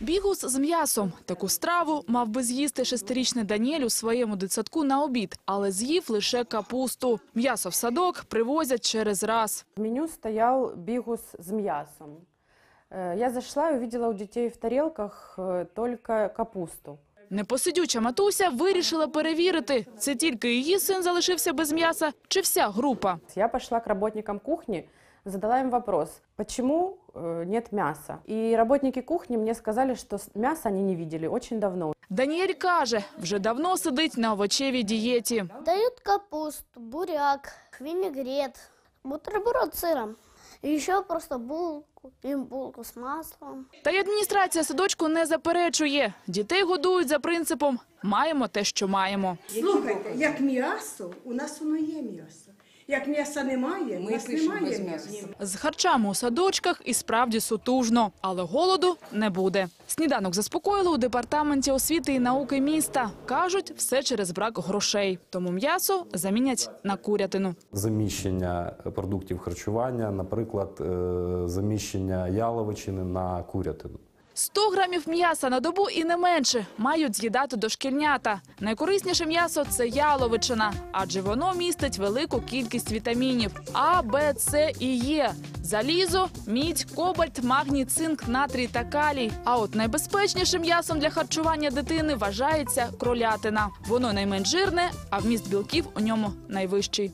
Бігус з м'ясом. Таку страву мав би з'їсти шестирічний Даніель у своєму дитсадку на обід, але з'їв лише капусту. М'ясо в садок привозять через раз. В меню стоял бигус с мясом. Э, Я зашла и увидела у детей в тарелках э, только капусту. Непосидюча матуся вирішила перевірити, це тільки її син залишився без м'яса, чи вся група. Я пошла к работникам кухни, задала им вопрос, почему э, нет мяса. И работники кухни мне сказали, что с- мяса они не видели очень давно. Даніель каже, вже давно сидить на овочевій дієті. Дают капусту, буряк, винегрет, бутерброд с сыром. И еще просто булку, и булку с маслом. Та й адміністрація садочку не заперечує. Дітей годують за принципом «маємо те, що маємо». Слухайте, як м'ясо, у нас воно є м'ясо. Як м'яса немає, Ми нас пишемо немає без м'яса. м'яса. З харчами у садочках і справді сутужно, але голоду не буде. Сніданок заспокоїли у департаменті освіти і науки міста. Кажуть, все через брак грошей. Тому м'ясо замінять на курятину. заміщення продуктів харчування, наприклад, е, заміщення яловичини на курятину. 100 грамів м'яса на добу і не менше мають з'їдати дошкільнята. Найкорисніше м'ясо – це яловичина, адже воно містить велику кількість вітамінів А, Б, С і Е. Залізо, мідь, кобальт, магній, цинк, натрій та калій. А от найбезпечнішим м'ясом для харчування дитини вважається кролятина. Воно найменш жирне, а вміст білків у ньому найвищий.